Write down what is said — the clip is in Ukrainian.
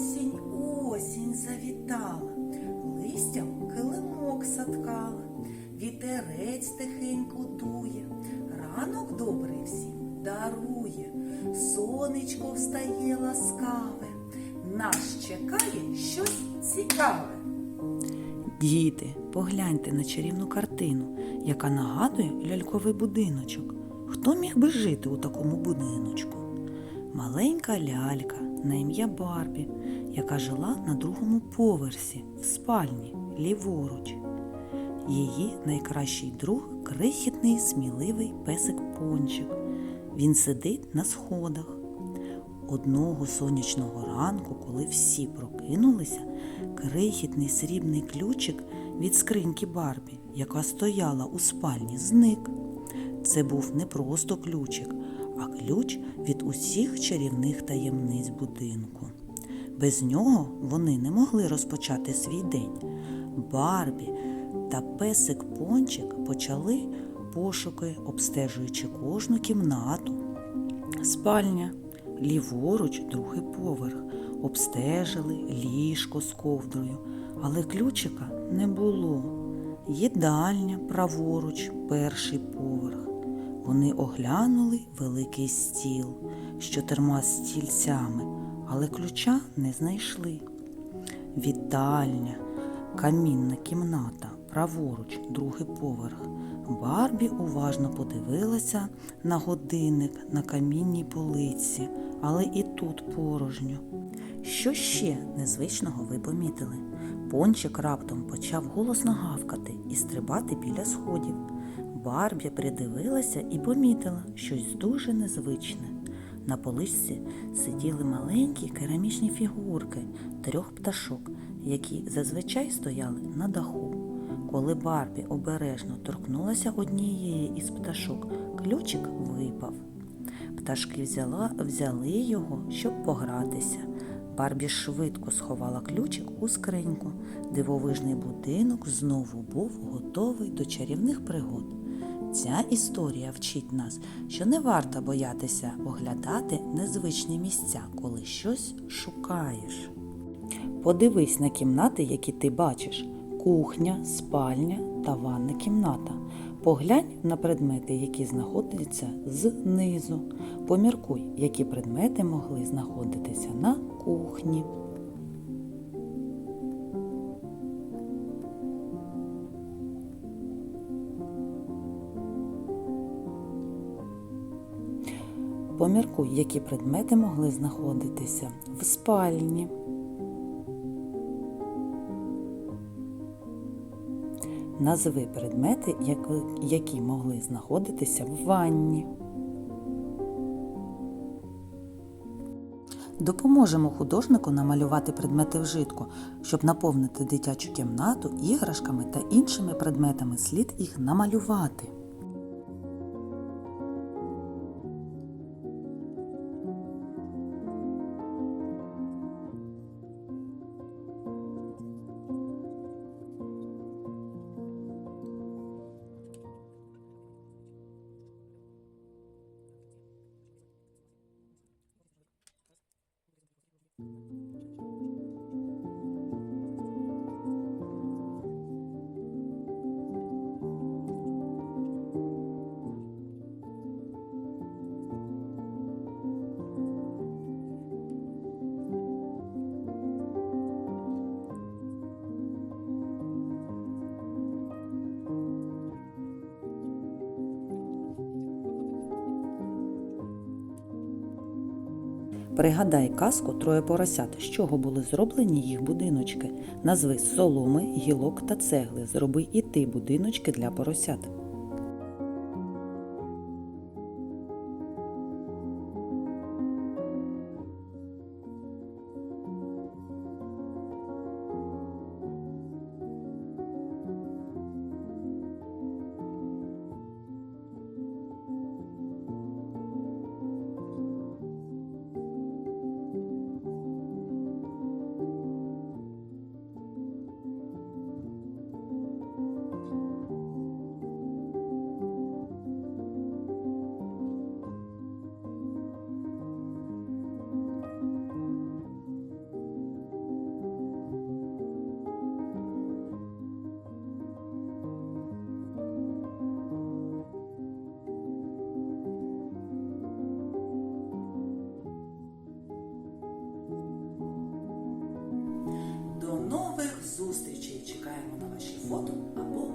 Осінь, осінь завітала, листям килимок садкала, вітерець тихенько дує, ранок добрий всім дарує, сонечко встає ласкаве, нас чекає щось цікаве. Діти, погляньте на чарівну картину, яка нагадує ляльковий будиночок. Хто міг би жити у такому будиночку? Маленька лялька на ім'я Барбі, яка жила на другому поверсі в спальні ліворуч. Її найкращий друг крихітний сміливий песик Пончик. Він сидить на сходах. Одного сонячного ранку, коли всі прокинулися, крихітний срібний ключик від скриньки Барбі, яка стояла у спальні, зник. Це був не просто ключик, а ключ від усіх чарівних таємниць будинку. Без нього вони не могли розпочати свій день. Барбі та песик Пончик почали пошуки, обстежуючи кожну кімнату. Спальня, ліворуч другий поверх, обстежили ліжко з ковдрою, але ключика не було. Їдальня праворуч, перший поверх. Вони оглянули великий стіл з чотирма стільцями, але ключа не знайшли. Вітальня, камінна кімната, праворуч, другий поверх. Барбі уважно подивилася на годинник на камінній полиці, але і тут порожньо. Що ще незвичного ви помітили? Пончик раптом почав голосно гавкати і стрибати біля сходів. Барбі придивилася і помітила щось дуже незвичне. На поличці сиділи маленькі керамічні фігурки трьох пташок, які зазвичай стояли на даху. Коли Барбі обережно торкнулася однієї із пташок, ключик випав. Пташки взяла, взяли його, щоб погратися. Барбі швидко сховала ключик у скриньку. Дивовижний будинок знову був готовий до чарівних пригод. Ця історія вчить нас, що не варто боятися оглядати незвичні місця, коли щось шукаєш. Подивись на кімнати, які ти бачиш: кухня, спальня та ванна кімната. Поглянь на предмети, які знаходяться знизу. Поміркуй, які предмети могли знаходитися на кухні. Поміркуй, які предмети могли знаходитися в спальні. Назви предмети, які- могли знаходитися в ванні. Допоможемо художнику намалювати предмети вжитку, щоб наповнити дитячу кімнату іграшками та іншими предметами слід їх намалювати. Пригадай казку троє поросят, з чого були зроблені їх будиночки. Назви соломи, гілок та цегли. Зроби і ти будиночки для поросят. Зустрічей! Чекаємо на ваші фото або.